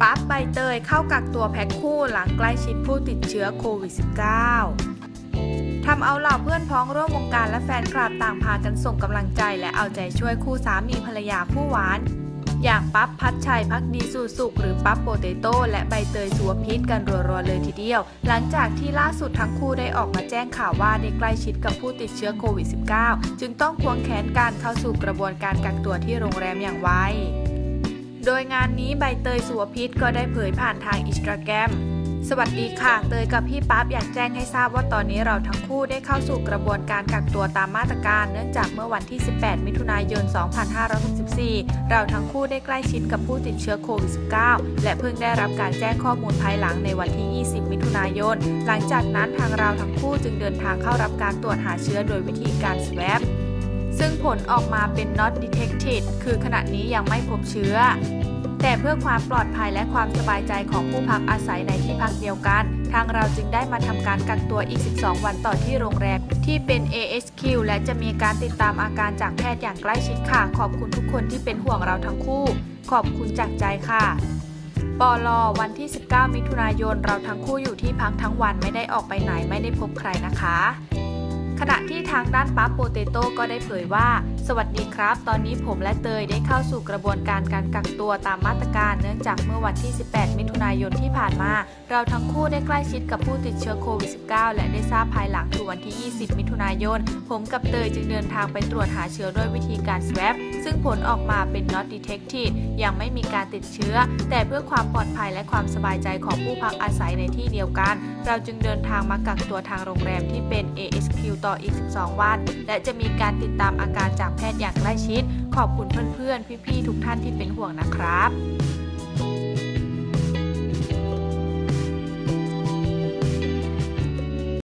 ปั๊บใบเตยเข้ากักตัวแพ็คคู่หลังใกล้ชิดผู้ติดเชื้อโควิด -19 ทำเอาเหล่าเพื่อนพ้องร่วมวงการและแฟนคลับต่างพากันส่งกำลังใจและเอาใจช่วยคู่สามีภรรยาคู่หวาน อย่างปั๊บพัดชัยพักดีสู่สุขหรือปั๊บโปเตโต้และใบเตยสุวพิษกันรัวๆเลยทีเดียว หลังจากที่ล่าสุดทั้งคู่ได้ออกมาแจ้งข่าวว่าได้ใกล้ชิดกับผู้ติดเชื้อโควิด -19 จึงต้องควงแขนการเข้าสู่กระบวนการกักตัวที่โรงแรมอย่างไว โดยงานนี้ใบเตยสุวพิษก็ได้เผยผ่านทางอินสตาแกรมสวัสดีค่ะ เตยกับพี่ปั๊บอยากแจ้งให้ทราบว่าตอนนี้เราทั้งคู่ได้เข้าสู่กระบวนการกักตัวตามมาตรการ เนื่องจากเมื่อวันที่ 18 มิถุนายน 2564 เราทั้งคู่ได้ใกล้ชิดกับผู้ติดเชื้อโควิด -19 และเพิ่งได้รับการแจ้งข้อมูลภายหลังในวันที่ 20 มิถุนายน หลังจากนั้นทางเราทั้งคู่จึงเดินทางเข้ารับการตรวจหาเชื้อโดยวิธีการ swab ซึ่งผลออกมาเป็น not detected คือขณะนี้ยังไม่พบเชื้อ แต่เพื่อความปลอดภัยและความสบายใจของผู้พักอาศัยในที่พักเดียวกัน ทางเราจึงได้มาทำการกักตัวอีก 12 วันต่อที่โรงแรม ที่เป็น AHQ และจะมีการติดตามอาการจากแพทย์อย่างใกล้ชิดค่ะ ขอบคุณทุกคนที่เป็นห่วงเราทั้งคู่ ขอบคุณจากใจค่ะปลวันที่ 19 มิถุนายน เราทั้งคู่อยู่ที่พักทั้งวันไม่ได้ออกไปไหนไม่ได้พบใครนะคะ ขณะที่ทางด้านปั๊บโปเตโต้ก็ได้เผยว่า สวัสดีครับ ตอนนี้ผมและเตยได้เข้าสู่กระบวนการการกักตัวตามมาตรการเนื่องจากเมื่อวันที่ 18 มิถุนายนที่ผ่านมา เราทั้งคู่ได้ใกล้ชิดกับผู้ติดเชื้อโควิด -19 และได้ทราบภายหลังคือวันที่ 20 มิถุนายน ผมกับเตยจึงเดินทางไปตรวจหาเชื้อด้วยวิธีการ swab ซึ่งผลออกมาเป็น not detected ยังไม่มีการติดเชื้อ แต่เพื่อความปลอดภัยและความสบายใจของผู้พักอาศัยในที่เดียวกัน เราจึงเดินทางมากักตัวทางโรงแรมที่เป็น ASQ ต่ออีก 12 วัน และจะมีการติดตามอาการจากแพทย์อย่างใกล้ชิด ขอบคุณเพื่อนๆ พี่ๆ ทุกท่านที่เป็นห่วงนะครับ